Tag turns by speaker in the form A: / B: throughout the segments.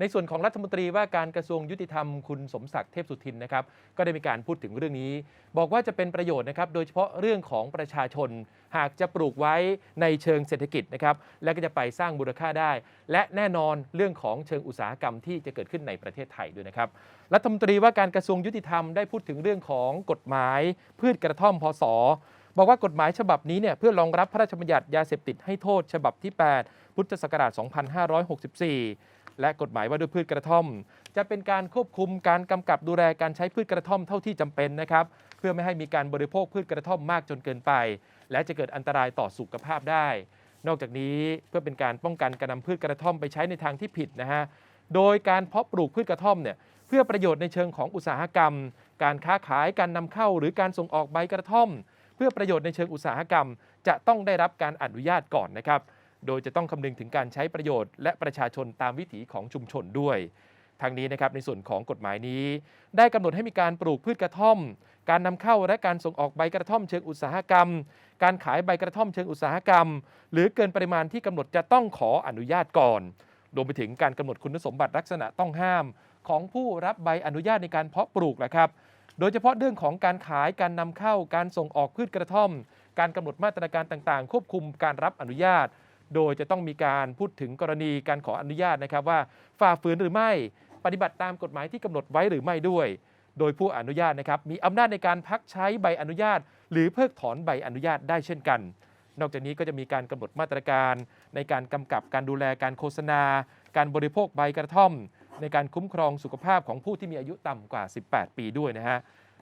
A: ในส่วนของรัฐมนตรีว่าการกระทรวงยุติธรรมคุณสมศักดิ์เทพสุทินนะครับก็ได้มีการพูดถึงเรื่องนี้ บอกว่าจะเป็นประโยชน์นะครับโดยเฉพาะเรื่องของประชาชน หากจะปลูกไว้ในเชิงเศรษฐกิจนะครับและก็จะไปสร้างมูลค่าได้ และแน่นอนเรื่องของเชิงอุตสาหกรรมที่จะเกิดขึ้นในประเทศไทยด้วยนะครับรัฐมนตรีว่าการกระทรวงยุติธรรมได้พูดถึงเรื่องของกฎหมาย พืชกระท่อมพศบอกว่ากฎหมายฉบับนี้เนี่ยเพื่อรองรับพระราชบัญญัติยาเสพติดให้โทษฉบับที่ 8 พุทธศักราช 2564 และกฎหมายว่าด้วยพืชกระท่อม จะเป็นการควบคุมการกำกับดูแลการใช้พืชกระท่อมเท่าที่จำเป็นนะครับเพื่อไม่ให้มีการบริโภคพืชกระท่อมมากจนเกินไป และจะเกิดอันตรายต่อสุขภาพได้ นอกจากนี้เพื่อเป็นการป้องกันการนำพืชกระท่อมไปใช้ในทางที่ผิดนะฮะโดยการเพาะปลูกพืชกระท่อมเนี่ยเพื่อประโยชน์ในเชิงของอุตสาหกรรม การค้าขายการนำเข้า หรือการส่งออกใบกระท่อม เพื่อประโยชน์ในเชิงอุตสาหกรรม จะต้องได้รับการอนุญาตก่อนนะครับ โดยจะต้องคำนึงถึงการใช้ประโยชน์และประชาชนตามวิถีของชุมชนด้วยทางนี้นะครับในส่วนของกฎหมายนี้ ได้กำหนดให้มีการปลูกพืชกระท่อม การนำเข้าและการส่งออกใบกระท่อมเชิงอุตสาหกรรม การขายใบกระท่อมเชิงอุตสาหกรรม หรือเกินปริมาณที่กำหนดจะต้องขออนุญาตก่อนรวมไปถึงการกำหนดคุณสมบัติลักษณะต้องห้าม ของผู้รับใบอนุญาตในการเพาะปลูกแหละครับ โดยเฉพาะเรื่องของการขายการนำเข้าการส่งออกพืชกระท่อม การกำหนดมาตรการต่างๆ ควบคุมการรับอนุญาต โดยจะต้องมีการพูดถึงกรณีการขออนุญาตนะครับว่าฝ่าฝืนหรือไม่ปฏิบัติตามกฎหมายที่กำหนดไว้หรือไม่ด้วย โดยผู้อนุญาตนะครับมีอำนาจในการพักใช้ใบอนุญาต หรือเพิกถอนใบอนุญาตได้เช่นกัน นอกจากนี้ก็จะมีการกำหนดมาตรการ ในการกำกับการดูแลการโฆษณา การบริโภคใบกระท่อม ในการคุ้มครองสุขภาพของผู้ที่มีอายุต่ำกว่า 18 ปีด้วยนะฮะ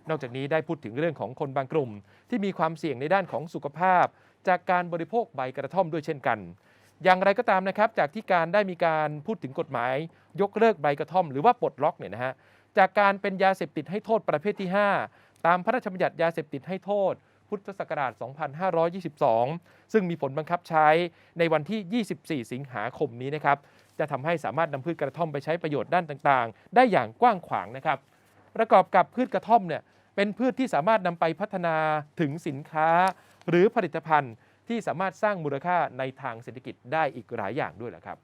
A: นอกจากนี้ได้พูดถึงเรื่องของคนบางกลุ่ม ที่มีความเสี่ยงในด้านของสุขภาพ จากการบริโภคใบกระท่อมด้วยเช่นกัน อย่างไรก็ตามนะครับจากที่การได้มีการพูดถึงกฎหมาย ยกเลิกใบกระท่อมหรือว่าปลดล็อกเนี่ยนะฮะจากการเป็นยาเสพติดให้โทษประเภทที่ 5 ตามพระราชบัญญัติยาเสพติดให้โทษ พุทธศักราช 2522 ซึ่งมีผลบังคับใช้ในวันที่ 24 สิงหาคมนี้นะครับจะทำให้สามารถนำพืชกระท่อมไปใช้ประโยชน์ด้านต่างๆ ได้อย่างกว้างขวางนะครับ ประกอบกับพืชกระท่อมเนี่ยเป็นพืชที่สามารถนำไปพัฒนาถึงสินค้า หรือผลิตภัณฑ์ที่สามารถสร้างมูลค่าในทางเศรษฐกิจได้อีกหลายอย่างด้วยแหละครับ